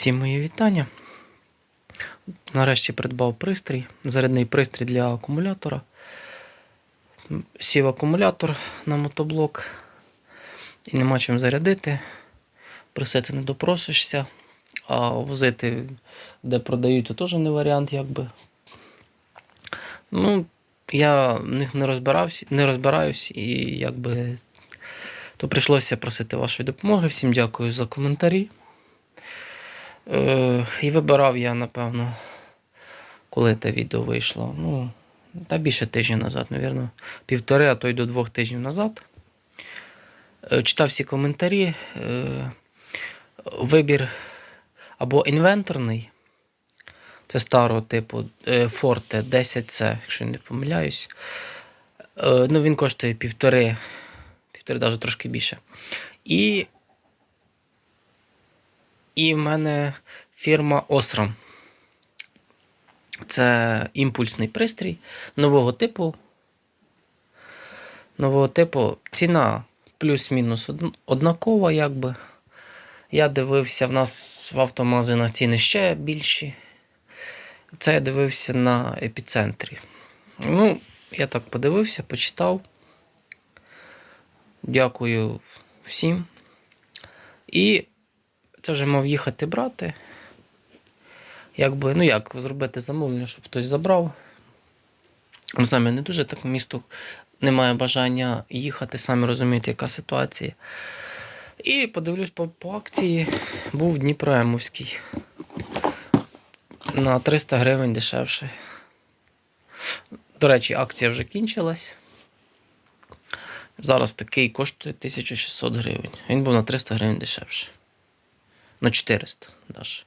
Всім мої вітання. Нарешті придбав пристрій, зарядний пристрій для акумулятора. Сів акумулятор на мотоблок і нема чим зарядити. Просити не допросишся, а возити, де продають, то теж не варіант, якби. Ну, я в них не розбирався, не розбираюсь і якби то прийшлося просити вашої допомоги. Всім дякую за коментарі. Е, і вибирав я, напевно, коли те відео вийшло. Ну, та більше тижня назад, мабуть. Півтори, а то й до двох тижнів назад. Е, читав всі коментарі. Е, вибір або інвенторний. Це старого типу Forte 10C, якщо не помиляюсь. Ну, він коштує півтори, півтори, навіть трошки більше. І і в мене фірма Osram. Це імпульсний пристрій нового типу. Нового типу ціна плюс-мінус од- однакова, якби. Я дивився, в нас в автомагазинах ціни ще більші. Це я дивився на епіцентрі. Ну, я так подивився, почитав. Дякую всім. І це вже мав їхати брати. Якби, ну як зробити замовлення, щоб хтось забрав. Ми Самі не дуже так місту немає бажання їхати, самі розумієте, яка ситуація. І подивлюсь по, по акції, був Дніпроемовський. На 300 гривень дешевше. До речі, акція вже кінчилась. Зараз такий коштує 1600 гривень. Він був на 300 гривень дешевше. На 400 даже.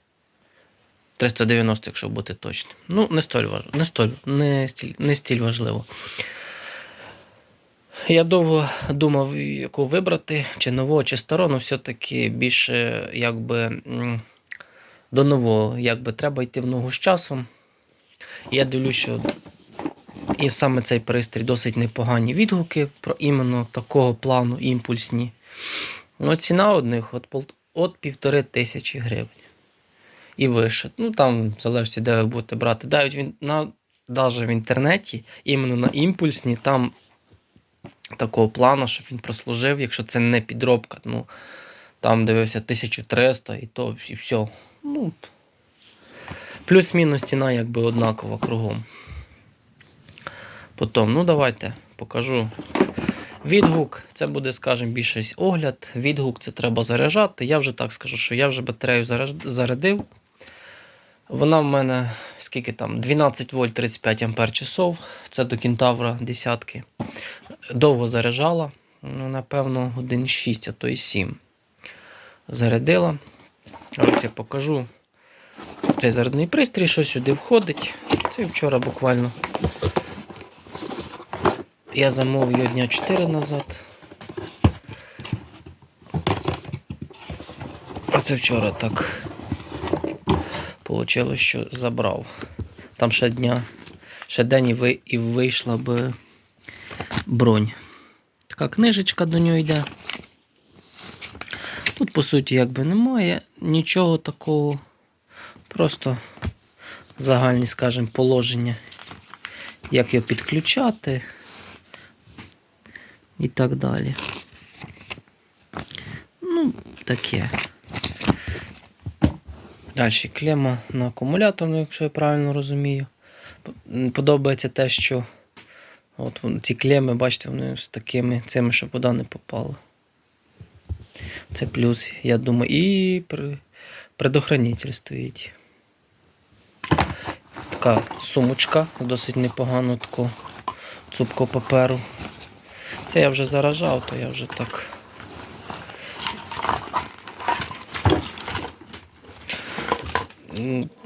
390, якщо бути точним. Ну, не столь важливо. Не, столь, не, стіль, не стіль важливо. Я довго думав, яку вибрати, чи нового, чи старого, але все-таки більше якби до нового, якби треба йти в ногу з часом. Я дивлюсь, що і саме цей пристрій досить непогані відгуки про іменно такого плану імпульсні. Ну, ціна одних от, от півтори тисячі гривень. І вище. Ну там залежить, де ви будете брати. Навіть він на, навіть в інтернеті, іменно на імпульсні, там такого плану, щоб він прослужив, якщо це не підробка. Ну, там дивився 1300 і то і все. Ну, плюс-мінус ціна якби однакова кругом. Потім, ну давайте покажу. Відгук, це буде, скажімо, більшість огляд. Відгук це треба заряджати. Я вже так скажу, що я вже батарею зарядив. Вона в мене скільки там? 12 вольт 35 ампер часов. Це до кентавра десятки. Довго заряджала. Ну, напевно, годин 6, а то і 7. Зарядила. Ось я покажу цей зарядний пристрій, що сюди входить. Це вчора буквально. Я замовив його дня 4 назад. А це вчора так Получилось, що забрав. Там ще дня, ще день і, ви, і вийшла б бронь. Така книжечка до нього йде. Тут, по суті, якби немає нічого такого. Просто загальні, скажімо, положення, як його підключати і так далі. Ну, таке. Далі клема на акумулятор, ну, якщо я правильно розумію. Подобається те, що от ці клеми, бачите, вони з такими цими, щоб вода не попала. Це плюс, я думаю, і предохранитель стоїть. Така сумочка, досить непогано таку цупко паперу. Це я вже заражав, то я вже так.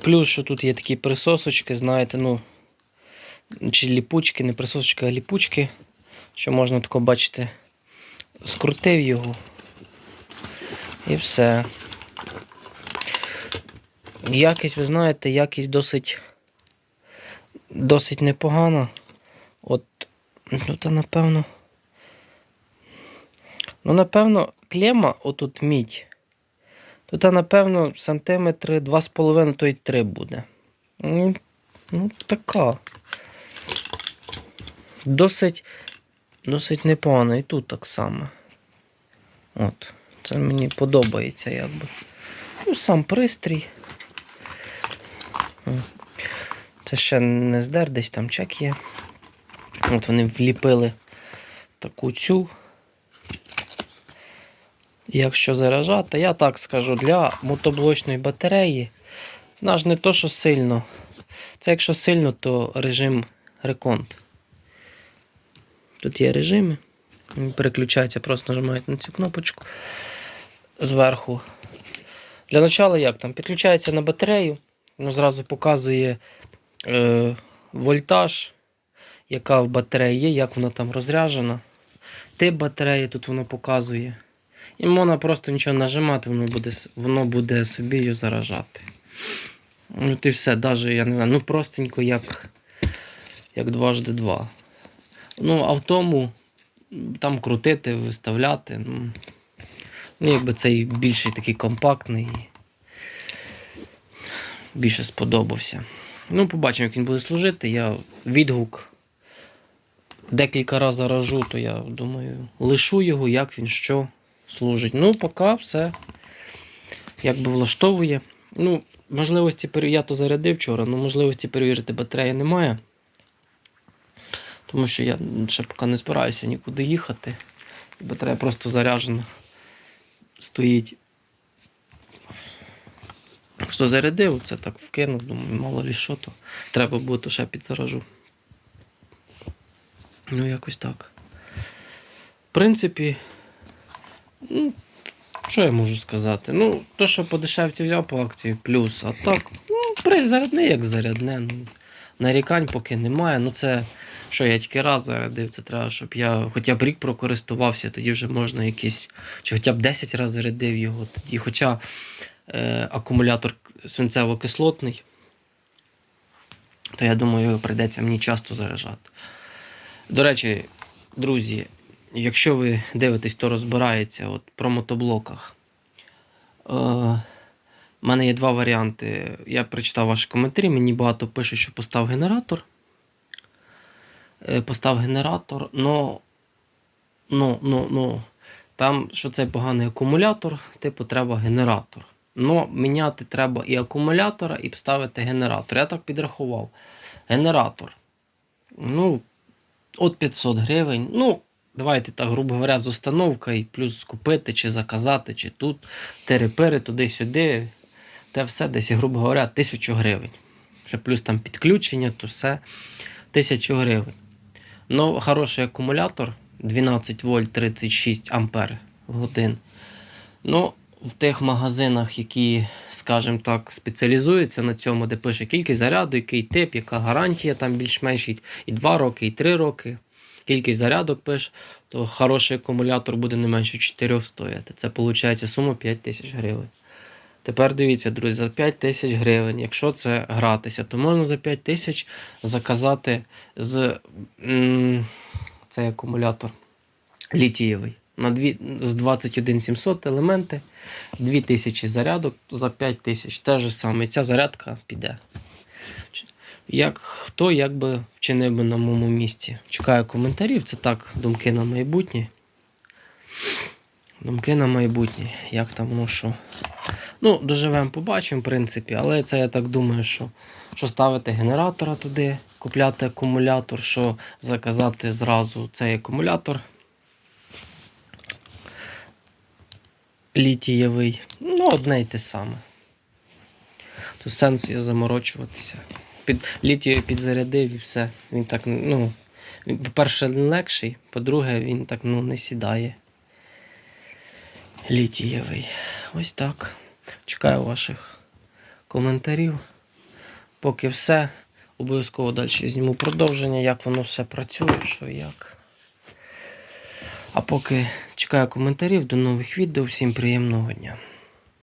Плюс, що тут є такі присосочки, знаєте, ну, чи ліпучки, не присосочки, а ліпучки, що можна тако бачити, скрутив його. І все. Якість, ви знаєте, якість досить досить непогана. От, ну, та напевно. Ну, напевно, клема, отут мідь. Тут, напевно, сантиметри 2,5, то й 3 буде. Ну, ну, така. Досить, досить непогано. І тут так само. От. Це мені подобається, якби. Ну, сам пристрій. Це ще не здер, десь там чек є. От вони вліпили таку цю. Якщо заражати, я так скажу, для мотоблочної батареї вона ж не то, що сильно. Це якщо сильно, то режим реконт. Тут є режими. Він переключається, просто нажимаєте на цю кнопочку зверху. Для начала як там? Підключається на батарею, воно зразу показує е, вольтаж, яка в батареї є, як вона там розряджена. Тип батареї тут воно показує. І можна просто нічого нажимати, воно буде, воно буде собі її заражати. Ну, і все, навіть, я не знаю, ну простенько, як, як дважди два. Ну, а в тому там крутити, виставляти. Ну, ну якби цей більший такий компактний. Більше сподобався. Ну, побачимо, як він буде служити. Я відгук декілька разів заражу, то я думаю, лишу його, як він що служить. Ну, поки все якби влаштовує. Ну, можливості я то зарядив вчора, але можливості перевірити батарею немає. Тому що я ще поки не збираюся нікуди їхати. Батарея просто заряджена. Стоїть. Що зарядив, це так вкинув, думаю, мало лі що то. Треба буде, то ще підзаражу. Ну, якось так. В принципі, ну, що я можу сказати? Ну, то, що подешевці взяв по акції, плюс. А так, ну, прийс зарядне, як зарядне. Ну, нарікань поки немає. Ну, це що я тільки раз зарядив, це треба, щоб я хоча б рік прокористувався, тоді вже можна якийсь, чи хоча б 10 разів зарядив його тоді. Хоча е, акумулятор свинцево-кислотний, то я думаю, його прийдеться мені часто заряджати. До речі, друзі, якщо ви дивитесь, хто розбирається от, про мотоблоках. Е, у мене є два варіанти. Я прочитав ваші коментарі, мені багато пишуть, що постав генератор. Е, постав генератор, но, ну, ну, ну, там, що це поганий акумулятор, типу, треба генератор. Но міняти треба і акумулятора, і вставити генератор. Я так підрахував. Генератор. Ну, от 500 гривень. Ну, давайте так, грубо говоря, з установкою, плюс купити, чи заказати, чи тут, терепери, туди-сюди. Те все десь, грубо говоря, 1000 гривень. Ще плюс там підключення, то все 1000 гривень. Ну, хороший акумулятор 12 вольт 36 ампер в годин. Ну, в тих магазинах, які, скажімо так, спеціалізуються на цьому, де пише кількість заряду, який тип, яка гарантія, там більш-менш і 2 роки, і 3 роки. Кількість зарядок пише, то хороший акумулятор буде не менше 4 стояти. Це виходить сума 5 тисяч гривень. Тепер дивіться, друзі, за 5 тисяч гривень, якщо це гратися, то можна за 5 тисяч заказати з м, цей акумулятор літієвий. На дві, з 21700 елементи, 2000 зарядок за 5000. Те ж саме, ця зарядка піде. Як, хто як би вчинив би на моєму місці? Чекаю коментарів, це так, думки на майбутнє. Думки на майбутнє, як там воно що. Ну, доживемо, побачимо, в принципі, але це я так думаю, що, що ставити генератора туди, купляти акумулятор, що заказати зразу цей акумулятор. Літієвий. Ну, одне й те саме. То сенс його заморочуватися. Під, літію підзарядив і все. Він так, ну, по-перше, легший, по-друге, він так ну, не сідає. Літієвий. Ось так. Чекаю ваших коментарів. Поки все. Обов'язково далі зніму продовження, як воно все працює, що як. А поки чекаю коментарів, до нових відео. Всім приємного дня.